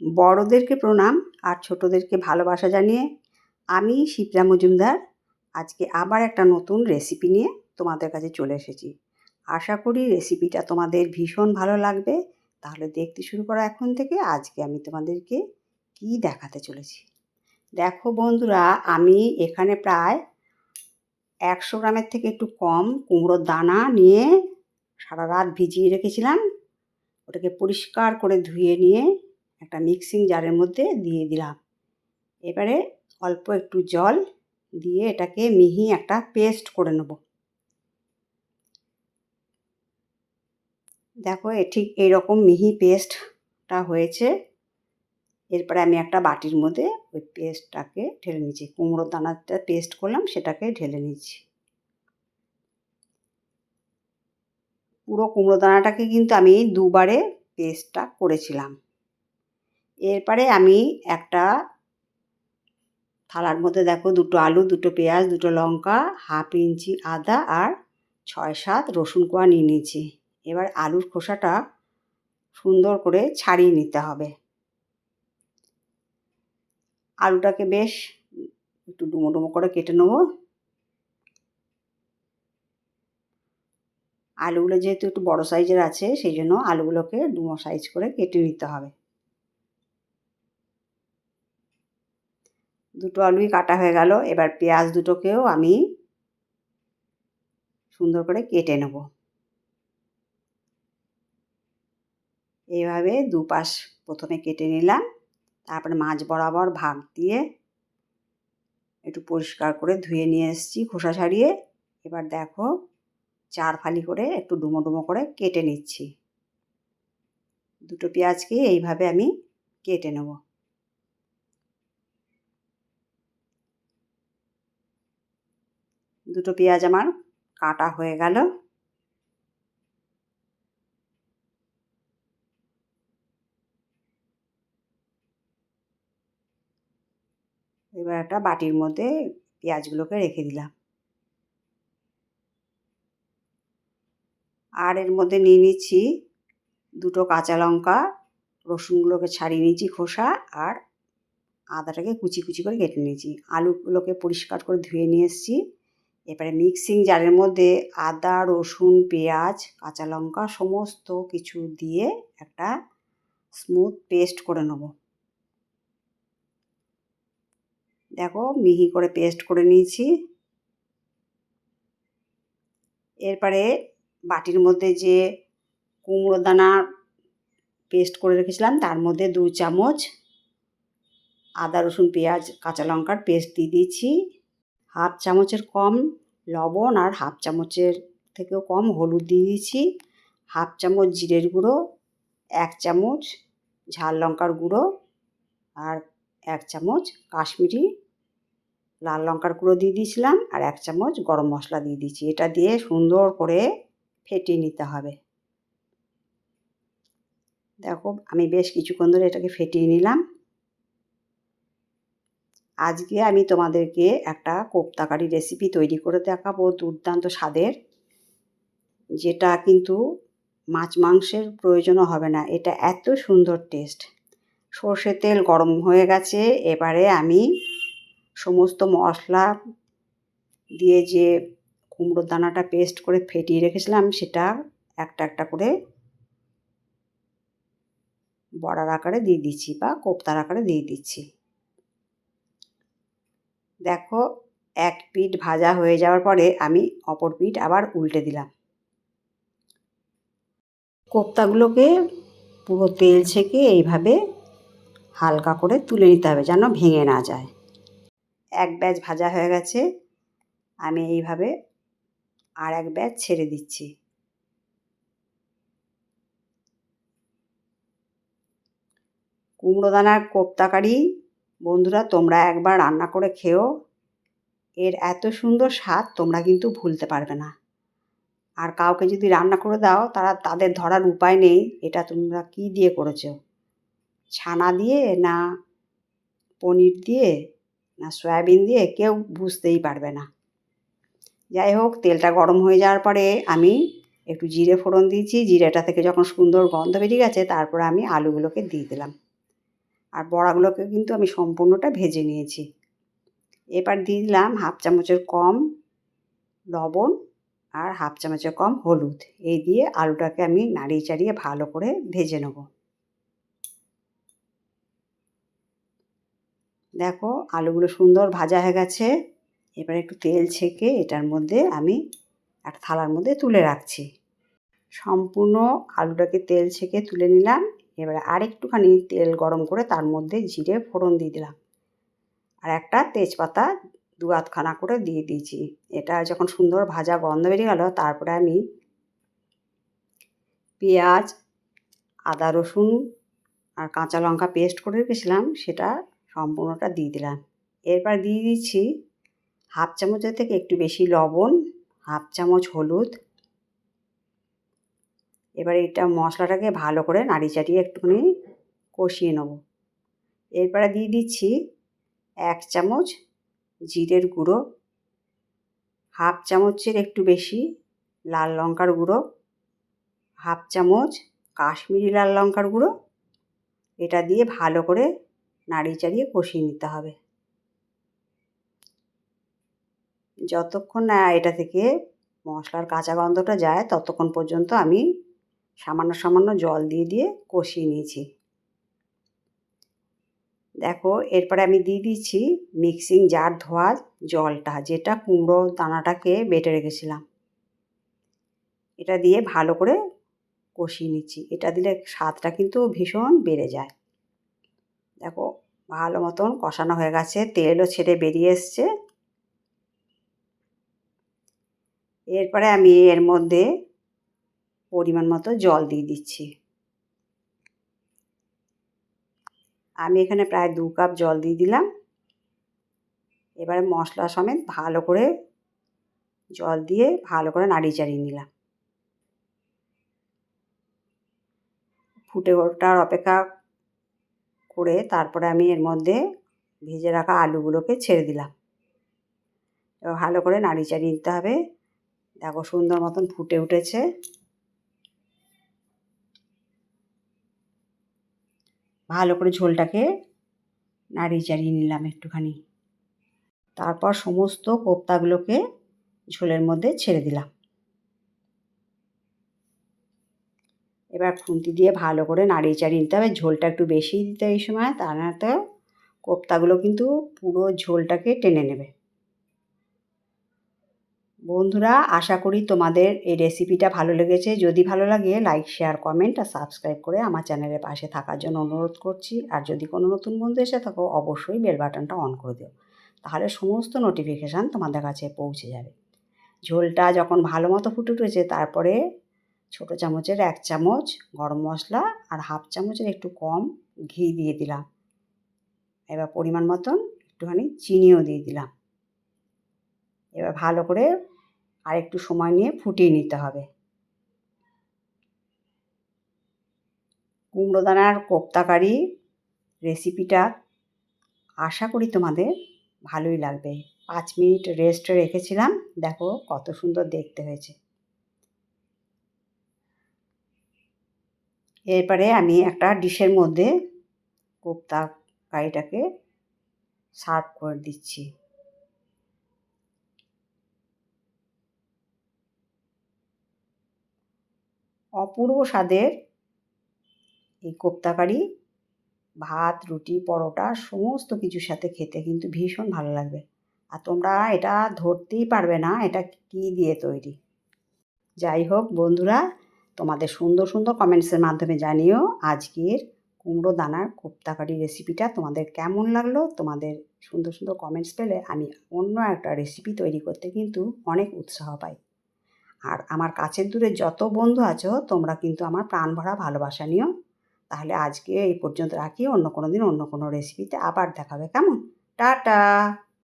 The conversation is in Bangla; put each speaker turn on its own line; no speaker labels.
বড়োদেরকে প্রণাম আর ছোটোদেরকে ভালোবাসা জানিয়ে আমি শিপ্রা মজুমদার। আজকে আবার একটা নতুন রেসিপি নিয়ে তোমাদের কাছে চলে এসেছি। আশা করি রেসিপিটা তোমাদের ভীষণ ভালো লাগবে। তাহলে দেখতে শুরু করো এখন থেকে। আজকে আমি তোমাদেরকে কি দেখাতে চলেছি। দেখো বন্ধুরা, আমি এখানে প্রায় একশো গ্রামের থেকে একটু কম কুমড়োর দানা নিয়ে সারা রাত ভিজিয়ে রেখেছিলাম। ওটাকে পরিষ্কার করে ধুয়ে নিয়ে একটা মিক্সিং জারের মধ্যে দিয়ে দিলাম। এবারে অল্প একটু জল দিয়ে এটাকে মিহি একটা পেস্ট করে নেব। দেখো এ ঠিক এইরকম মিহি পেস্টটা হয়েছে। এরপরে আমি একটা বাটির মধ্যে ওই পেস্টটাকে ঢেলে নিচ্ছি। কুমড়ো দানাটা পেস্ট করলাম, সেটাকে ঢেলে নিচ্ছি। পুরো কুমড়ো দানাটাকে কিন্তু আমি দুবারে পেস্টটা করেছিলাম। এরপরে আমি একটা থালার মধ্যে দেখো দুটো আলু, দুটো পেঁয়াজ, দুটো লঙ্কা, হাফ ইঞ্চি আদা আর ছয় সাত রসুন কোয়া নিয়ে নিয়েছি। এবার আলুর খোসাটা সুন্দর করে ছাড়িয়ে নিতে হবে। আলুটাকে বেশ একটু ডুমো ডুমো করে কেটে নেব। আলুগুলো যেহেতু একটু বড় সাইজের আছে, সেই জন্য আলুগুলোকে ডুমো সাইজ করে কেটে নিতে হবে। দুটো আলুই কাটা হয়ে গেল। এবার পেঁয়াজ দুটোকেও আমি সুন্দর করে কেটে নেব। এইভাবে দুপাশ প্রথমে কেটে নিলাম, তারপরে মাছ বরাবর ভাগ দিয়ে একটু পরিষ্কার করে ধুয়ে নিয়ে এসেছি খোসা ছাড়িয়ে। এবার দেখো চার ফালি করে একটু ডুমো ডুমো করে কেটে নিচ্ছি। দুটো পেঁয়াজকে এইভাবে আমি কেটে নেব। দুটো পেঁয়াজ আমার কাটা হয়ে গেল। এবার একটা বাটির মধ্যে পেঁয়াজগুলোকে রেখে দিলাম। আর এর মধ্যে নিয়ে নিচ্ছি দুটো কাঁচা লঙ্কা, রসুনগুলোকে ছাড়িয়ে নিয়েছি খোসা আর আদাটাকে কুচি কুচি করে কেটে নিয়েছি। আলুগুলোকে পরিষ্কার করে ধুয়ে নিয়ে এসেছি। এবারে মিক্সিং জারের মধ্যে আদা, রসুন, পেঁয়াজ, কাঁচা লঙ্কা সমস্ত কিছু দিয়ে একটা স্মুথ পেস্ট করে নেব। দেখো মিহি করে পেস্ট করে নিয়েছি। এরপরে বাটির মধ্যে যে কুমড়ো দানা পেস্ট করে রেখেছিলাম, তার মধ্যে দু চামচ আদা, রসুন, পেঁয়াজ, কাঁচা লঙ্কার পেস্ট দিয়ে দিয়েছি। হাফ চামচের কম লবণ আর হাফ চামচের থেকেও কম হলুদ দিয়ে দিয়েছি। হাফ চামচ জিরের গুঁড়ো, এক চামচ ঝাল লঙ্কার গুঁড়ো আর এক চামচ কাশ্মীরি লাল লঙ্কার গুঁড়ো দিয়ে দিয়েছিলাম আর এক চামচ গরম মশলা দিয়ে দিয়েছি। এটা দিয়ে সুন্দর করে ফেটিয়ে নিতে হবে। দেখো, আমি বেশ কিছুক্ষণ ধরে এটাকে ফেটিয়ে নিলাম। আজকে আমি তোমাদেরকে একটা কোপ্তাকারি রেসিপি তৈরি করে দেখাবো দুর্দান্ত স্বাদের, যেটা কিন্তু মাছ মাংসের প্রয়োজনও হবে না। এটা এত সুন্দর টেস্ট সর্ষের তেল গরম হয়ে গেছে, এবারে আমি সমস্ত মশলা দিয়ে যে কুমড়োর দানাটা পেস্ট করে ফেটিয়ে রেখেছিলাম, সেটা একটা একটা করে বড়ার আকারে দিয়ে দিচ্ছি বা কোপ্তার আকারে দিয়ে দিচ্ছি। দেখো, এক পিঠ ভাজা হয়ে যাওয়ার পরে আমি অপর পিঠ আবার উল্টে দিলাম। কোপ্তাগুলোকে পুরো তেল ছেঁকে এইভাবে হালকা করে তুলে নিতে হবে যেন ভেঙে না যায়। এক ব্যাচ ভাজা হয়ে গেছে, আমি এইভাবে আর এক ব্যাচ ছেড়ে দিচ্ছি। কুমড়ো দানার কোপ্তাকারি বন্ধুরা, তোমরা একবার রান্না করে খেও। এর এত সুন্দর স্বাদ তোমরা কিন্তু ভুলতে পারবে না। আর কাউকে যদি রান্না করে দাও, তারা তাদের ধরার উপায় নেই। এটা তোমরা কি দিয়ে করেছ? ছানা দিয়ে না পনির দিয়ে না সয়াবিন দিয়ে কেউ বুঝতেই পারবে না। যাই হোক, তেলটা গরম হয়ে যাওয়ার পরে আমি একটু জিরে ফোড়ন দিয়েছি। জিরেটা থেকে যখন সুন্দর গন্ধ বেরিয়ে গেছে, তারপরে আমি আলুগুলোকে দিয়ে দিলাম। আর বড়াগুলোকে কিন্তু আমি সম্পূর্ণটা ভেজে নিয়েছি। এবার দিয়ে দিলাম হাফ চামচের কম লবণ আর হাফ চামচের কম হলুদ। এই দিয়ে আলুটাকে আমি নাড়িয়ে চাড়িয়ে ভালো করে ভেজে নেব। দেখো আলুগুলো সুন্দর ভাজা হয়ে গেছে। এবার একটু তেল ছেঁকে এটার মধ্যে আমি একটা থালার মধ্যে তুলে রাখছি। সম্পূর্ণ আলুটাকে তেল ছেঁকে তুলে নিলাম। এবারে আরেকটুখানি তেল গরম করে তার মধ্যে জিরে ফোড়ন দিয়ে দিলাম। আর একটা তেজপাতা দু আধখানা করে দিয়ে দিয়েছি। এটা যখন সুন্দর ভাজা গন্ধ বেরিয়ে গেল, তারপরে আমি পেঁয়াজ, আদা রসুন আর কাঁচা লঙ্কা পেস্ট করে রেখেছিলাম, সেটা সম্পূর্ণটা দিয়ে দিলাম। এরপর দিয়ে দিচ্ছি হাফ চামচের থেকে একটু বেশি লবণ, হাফ চামচ হলুদ এবার এটা মশলাটাকে ভালো করে নাড়ি চাড়িয়ে একটুখানি কষিয়ে নেব। এরপরে দিয়ে দিচ্ছি এক চামচ জিরের গুঁড়ো, হাফ চামচের একটু বেশি লাল লঙ্কার গুঁড়ো, হাফ চামচ কাশ্মীরি লাল লঙ্কার গুঁড়ো, এটা দিয়ে ভালো করে নাড়িয়ে চাড়িয়ে কষিয়ে নিতে হবে। যতক্ষণ না এটা থেকে মশলার কাঁচা গন্ধটা যায়, ততক্ষণ পর্যন্ত আমি সামান্য সামান্য জল দিয়ে দিয়ে কষিয়ে নিয়েছি। দেখো, এরপরে আমি দিয়ে দিচ্ছি মিক্সিং জার ধোয়ার জলটা, যেটা কুমড়ো দানাটাকে বেটে রেখেছিলাম। এটা দিয়ে ভালো করে কষিয়ে নিচ্ছি। এটা দিলে স্বাদটা কিন্তু ভীষণ বেড়ে যায়। দেখো, ভালো মতন কষানো হয়ে গেছে, তেলও ছেড়ে বেরিয়ে এসছে। এরপরে আমি এর মধ্যে পরিমাণ মতো জল দিয়ে দিচ্ছি। আমি এখানে প্রায় দু কাপ জল দিয়ে দিলাম। এবারে মশলা সমেত ভালো করে জল দিয়ে ভালো করে নাড়িয়ে চাড়িয়ে নিলাম। ফুটে ওঠার অপেক্ষা করে তারপরে আমি এর মধ্যে ভেজে রাখা আলুগুলোকে ছেড়ে দিলাম। ভালো করে নাড়ি চাড়িয়ে নিতে হবে। দেখো সুন্দর মতন ফুটে উঠেছে। ভালো করে ঝোলটাকে নাড়িয়ে চাড়িয়ে নিলাম একটুখানি। তারপর সমস্ত কোপ্তাগুলোকে ঝোলের মধ্যে ছেড়ে দিলাম। এবার খুন্তি দিয়ে ভালো করে নাড়িয়ে চাড়িয়ে নিতে হবে। ঝোলটা একটু বেশি দিতে এই সময়, তা না তো কোপ্তাগুলো কিন্তু পুরো ঝোলটাকে টেনে নেবে। বন্ধুরা, আশা করি তোমাদের এই রেসিপিটা ভালো লেগেছে। যদি ভালো লাগে লাইক শেয়ার কমেন্ট আর সাবস্ক্রাইব করে আমার চ্যানেলের পাশে থাকার জন্য অনুরোধ করছি। আর যদি কোনো নতুন বন্ধু এসে থাকো, অবশ্যই বেল বাটনটা অন করে দিও। তাহলে সমস্ত নোটিফিকেশান তোমাদের কাছে পৌঁছে যাবে। ঝোলটা যখন ভালো মতো ফুটে উঠেছে, তারপরে ছোটো চামচের এক চামচ গরম মশলা আর হাফ চামচের একটু কম ঘি দিয়ে দিলাম। এবার পরিমাণ মতন একটুখানি চিনিও দিয়ে দিলাম। এবার ভালো করে আর একটু সময় নিয়ে ফুটিয়ে নিতে হবে। কুমড়ো দানার কোপ্তাকারি রেসিপিটা আশা করি তোমাদের ভালোই লাগবে। পাঁচ মিনিট রেস্টে রেখেছিলাম, দেখো কত সুন্দর দেখতে হয়েছে। এরপরে আমি একটা ডিশের মধ্যে কোপ্তা কারিটাকে সার্ভ করে দিচ্ছি। অপূর্ব স্বাদের এই কোপ্তাকারি, ভাত, রুটি, পরোটা, সমস্ত কিছুর সাথে খেতে কিন্তু ভীষণ ভালো লাগবে। আর তোমরা এটা ধরতেই পারবে না, এটা কী দিয়ে তৈরি। যাই হোক বন্ধুরা, তোমাদের সুন্দর সুন্দর কমেন্টসের মাধ্যমে জানিও আজকের কুমড়ো দানার কোপ্তাকারি রেসিপিটা তোমাদের কেমন লাগল। তোমাদের সুন্দর সুন্দর কমেন্টস পেলে আমি অন্য একটা রেসিপি তৈরি করতে কিন্তু অনেক উৎসাহ পাই। আর আমার কাছের দূরে যত বন্ধু আছো, তোমরা কিন্তু আমার প্রাণ ভরা ভালোবাসা নিও। তাহলে আজকে এই পর্যন্ত রাখি, অন্য কোনো দিন অন্য কোনো রেসিপিতে আবার দেখাবে। কেমন? টাটা!